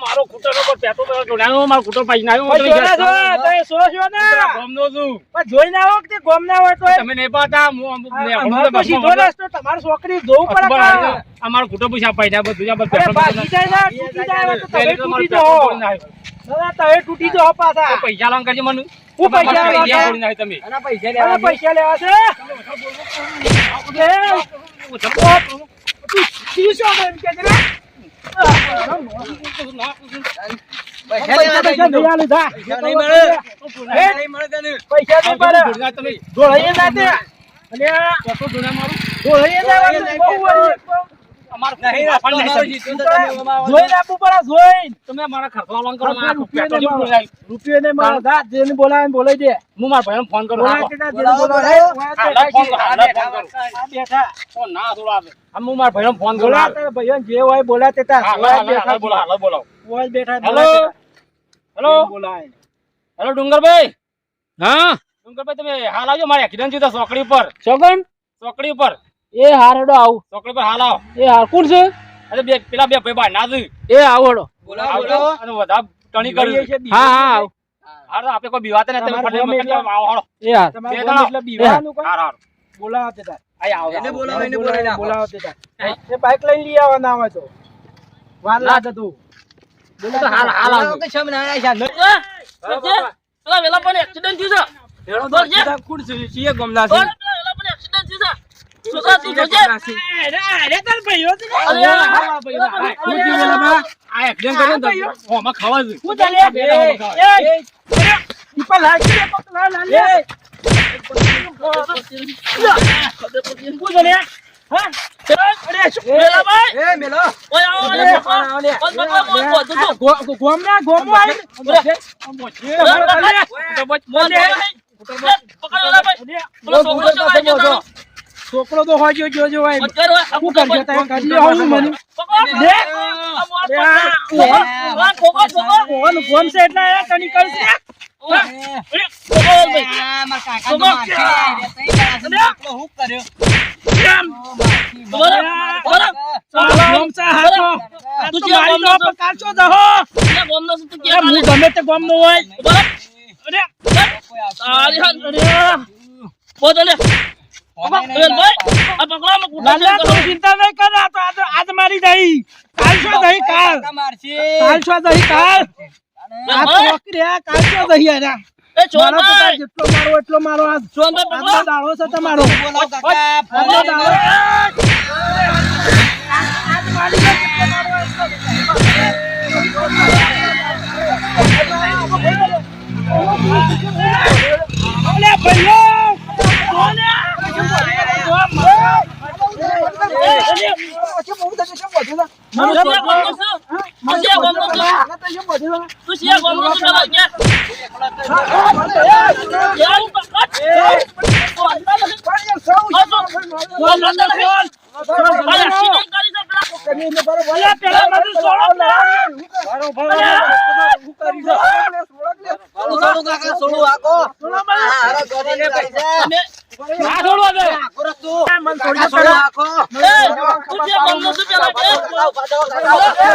મારો પેટો સો છો ને? છું. પણ જોઈ ના કે ગોમ ના હોય. તમે નહીં હું અમારો તો સીધો રસ્તો, તમારે છોકરી જોવું પડે બસ, કાં? આ મારો કૂતર પૈસા બધું આ બધું જાય ને, તૂટી જાય તો તમે તૂટી જાઓ. તૂટી જાઓ પાછા. પૈસા લાવવાનું કરજો મને પૈસા પૈસા? ફોડીને આવ્યો તમે. આના પૈસા લેવા છે? લે. તું- તું શું એમ કે છે રે? પૈસા પૈસા જા. હોય. અમારું બાપાને નહીં સમજી. જોઈને આપવું પડે, જોઈને. તમે મારા ખર્ચો કરો મારા રૂપિયો નહીં બોલાય. રૂપિયો નહીં મળે. જા, જેને બોલાવે એને દે. હું મારા ભાઈને ફોન કરું બોલાવે રાખો. જેને બોલાવે. ફોન કરો, હાલા ફોન કરો. આ બેઠા. ફોન ના જોડાવે. આમ હું મારા ભાઈને ફોન કરું તારા ભાઈઓને જે હોય બોલા તે. હાલા, બોલાવો. હોય બેઠા ડુંગરભાઈ હા ડુંગરભાઈ તમે હાલ આવજો મારે એક્સિડન્ટ થયું ચોકડી ઉપર છગન ચોકડી ઉપર એ હાર હેડો આવું છોકરો તો હાલ આવ એ હાર કોણ છે અરે બે પેલા બે ભાઈ બહાર એ જોયું એ આવડો આવજો અને વધા ટણી કરી હા હા આવ હારો આપે કોઈ બીવાતે ને તમે ગમે કરી આવો હારો એ હાર તમારે. એટલે બીવાનું કોઈ હાર હારો બોલાવો તે તાર. આય આવો એને આવો. બોલાવો, એને બોલાવો, બોલાવી. બોલાવો તે તાર. એ બાઈક લઈને લઈ આવવાના આવે તો વાર લાગે તું બોલો તો હાલ હાલ આવજો પેલા વેલા પણ એક્સિડન્ટ થયું છે બોલ જે. કોણ છે સીએ ગમના બોલ, પેલા વેલા પણ એક્સિડન્ટ થયું છે છોકરા તું જોજે અરે અરે તાર ભાઈઓ છે અરે, હા. હા? આ એક્સિડન્ટ કર્યો તો હોમાં ખાવા જ શું ચાલે? એ, એ, અરે, ઈ પણ લાગી રે, પકડ, લા, લા, લા. ચાલે? હા? અરે, છોકરો તો હોય જો જો હોય. શું કરજો તમે બોલ. તારે મને. લે. ફોન ગોમ છે એટલે આ કણી કરશે. ગોમ તું નો એ હું? ગમે હોય. બરાબર. ચિંતા નહીં કર તો આજ આજ મારી દહી. કાલ. છો. દહી કાલ. કાલ છો જેટલો મારો એટલો મારો આજ. દાડો છે તમારો. દાડો આજ મારી દે જેટલો મારો એટલો. ઓલે ભાઈઓ ઓલે મને શિયા ગમનો છે. મને શિયા ગમનો છે. તું શિયા ગમનો છે, પેલા ક્યાં? ક્યાં તું પકડ? બોલ, બોલ, બોલ, બોલ. અરે, શિકાર કરી છે, પેલા. ઓલે પેલા બધું છોડો ને. અને, ના છોડવા દે મન છોડી દો એ, તું શિયા ગમનો છે, પેલા ક્યાં?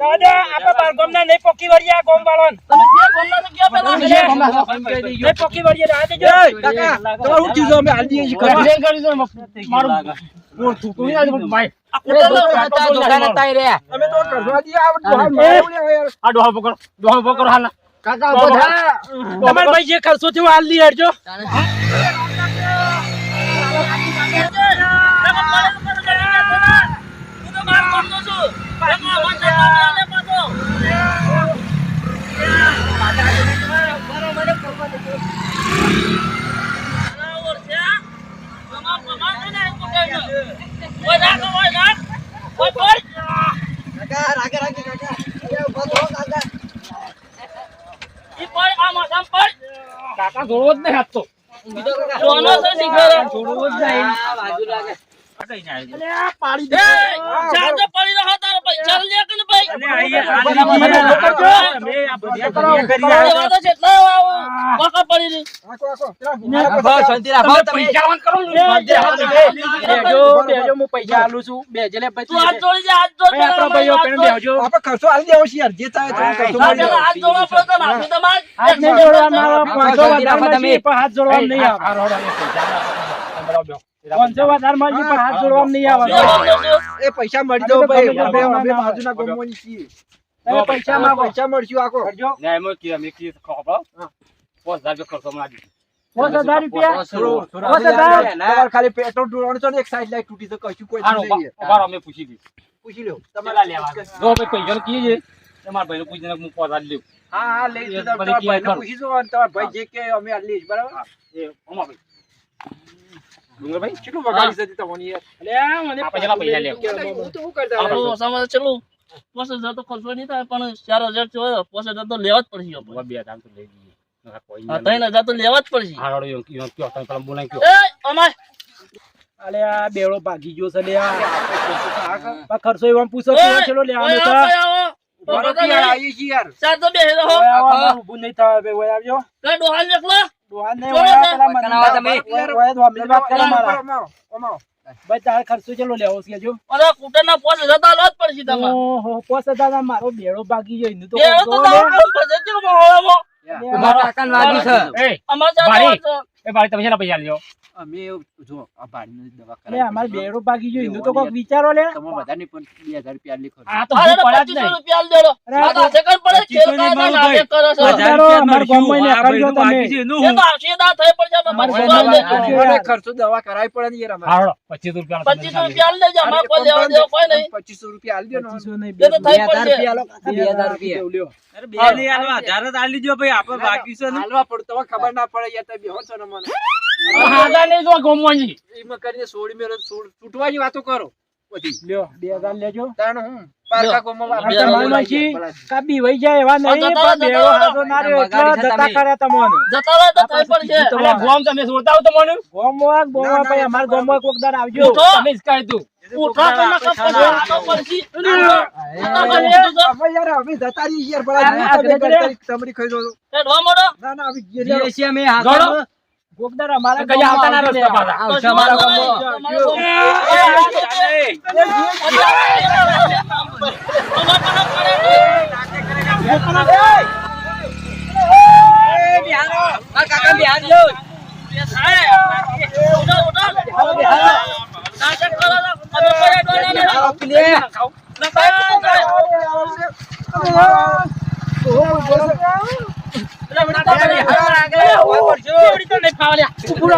દાદા આપણે બાર નહીં પોકી તમે જે ગમના પેલા? નહીં. તમારું ચીજો અમે હાલ. કરી. મારું આજે ભાઈ. આ કૂતરો તો- અમે તો કરવા દઈએ આ બધું મારે યાર. આ ડોહા પકડો ડોહા પકડો હાલ. કાકા ઊભો થા. ભાઈ જે ખર્ચો થયો હાલ દી હેડજો કાકા જોડવો જ નહીં હાથ તો. છે શિખર. છોડવો જ નહીં. અલે આ પાડી દે ભાઈ આપણા ભાઈઓ પેણ બેહજો. આપણે ખર્ચો આલી દેવો છે યાર. જે થાય હાથ જોડવા નહીં પાંચસો વધારમાં છે, પણ હાથ જોડવામાં નહીં આવે. પૈસા છે, છે. એ પૈસા મળી જાવ ભાઈ. અમે બાજુના ગામોની છીએ. તમે પૈસા પૈસા મળશું આખો. કરજો. ને એમાં કે અમે કે ખબર? પાંચ રૂપિયા ખર્ચો માં તમારે ખાલી પેટ્રોલ ઢોળવાનું છે ને એક સાઈડ લાઈટ તૂટી તો કશું કોઈ અમે પૂછી લઈએ. પૂછી લો તમારા લેવા જો ભાઈ પૈસાનું કહીએ છીએ, તમારા ભાઈ પૂછીને હું પાંચ હજાર હા હા લઈ જજો. તમારા ભાઈને પૂછી જો તમારા ભાઈ જે કે અમે આ લઈશ બરાબર? એ, અમાર ભાઈ. ડુંગરભાઈ, કેટલું વગાડી છે તમને યાર મને પૈસા પૈસા હું તો શું કરતા આપણું ઓછામાં ચલો પાંચ હજાર ખર્ચો નહીં થાય પણ ચાર હજાર થયો પાંચ હજાર લેવા જ પડશે આપણે. બે હજાર તો લઈ લઈએ. નકર કોઈ હા નહીં. ત્રણ હજાર તો લેવા જ પડશે હા, હાલો, યો- યો કયો, તમે પેલા બોલાવી કયો. એ અમાર અલે આ બેડો ભાગી ગયો છે લે આ ખર્ચો એવા પૂછો ચલો લેવાનો. તો બરાબર યાર, ચાર તો બે અમારે ઊભું નહીં થવા બે ઓય કઈ ડોહાલ નીકળો છે. મારા. છે બેડો ભાગી ગયો એનું તો અમારે ચાર ભાઈ. તો એ ભાઈ તમે શેના પૈસા લેજો અમે જો આ ભાડીની દવા લે, અમારે કરાવી બેડો ભાગી ગયો એનું તો કોક વિચારો લે તમે બધાની પણ 2000 રૂપિયા લીખો આ તો અરે ભૂખ જ નહીં. રૂપિયા આલી દેડો. આ તો હાથે પડે, ખેલ કાયદા નાટક કરો છો. વિચારો, અમાર ગામમાં ને કરજો તમે. એ તો આશીર્વાદ થઈ પડશે, અમે અમારે આલી. ગામમાં ખર્ચો દવા કરાવી પડે ને યાર અમાર હાલો, પચીસ રૂપિયા તમે પચીસો ચાલી રૂપિયા આલી દેજો, અમારે કોઈ લેવા દેવો કોઈ નહીં. પચીસો રૂપિયા આલી દો ને પચીસો નહીં, એ તો બે થઈ પડશે. દેવું લ્યો. હાલવા પડે તો ખબર ના પડે યાર તમે બેહો છો ને મને. આ નહીં જો ગોમવાજી. એમાં કરીને સોળી મેલો સોળ- છૂટવાની વાતો કરો. બધી. લ્યો, બે લેજો. તાણ હું? પારકા ગોમાં આ વાપરી બે તમારા હજાર માનસી કાબી વહી જાય એવા નહીં, પણ બેડો જતા ના રહ્યો એટલે જતા કર્યા તમને. જતા રહો તો થઈ પડશે. અરે ગોમ તમે છોડતા હો તો મને ગોમમાં, ગોમમાં ભાઈ, અમારા ગોમમાં કોક દાડો આવજો. તમે જ કહી દઉં. ઉઠા તો નકર પછી આનો તો અમે યાર અમે જતા રહીએ યાર આ તમે તમારી ખાઈ દો એ ઢો મોઢો. ના ના આવી ગયે જોડો. કોક દાડો અમારા કઈ આવતા ના રસ્તા પાછા. લે. કશું વાંધો નહીં. તમારે તો- એ, આ તો છે. અમારે પાસે પડે છે. ઉઠો, ઉઠો. નાટક કરો છો. અમે કોઈ અડવાના નહીં. નખાય, નખાય. જવા દે, જવા દે. ગાડી લઈને જા. એ મને દવાખાને ભેગો કરો લે.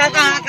કાકા.